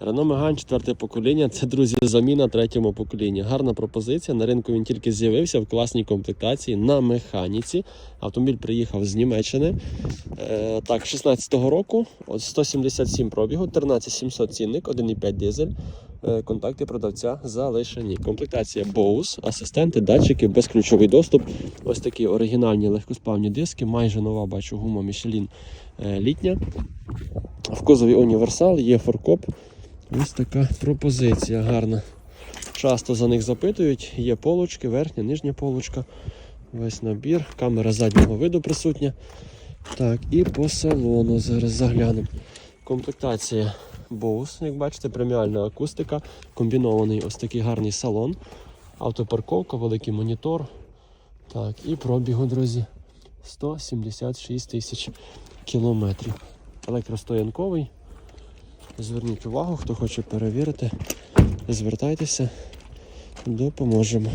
Renault Megane четверте покоління це, друзі, заміна третьому поколінню. Гарна пропозиція. На ринку він тільки з'явився в класній комплектації на механіці. Автомобіль приїхав з Німеччини. Е, так, 16-го року, от 177 пробігу, 13700 цінник, 1,5 дизель. Е, Контакти продавця залишені. Комплектація Bose, асистенти, датчики, безключовий доступ. Ось такі оригінальні легкосплавні диски. Майже нова бачу гума Michelin е, літня. В кузові універсал, є форкоп. Ось така пропозиція гарна. Часто за них запитують, є полочки, верхня, нижня полочка. Весь набір, камера заднього виду присутня. Так, і по салону зараз заглянемо. Комплектація Bose, як бачите, преміальна акустика, комбінований ось такий гарний салон, автопарковка, великий монітор. Так, і пробігу, друзі, 176 тисяч кілометрів. Електростоянковий. Зверніть увагу, хто хоче перевірити, звертайтеся, допоможемо.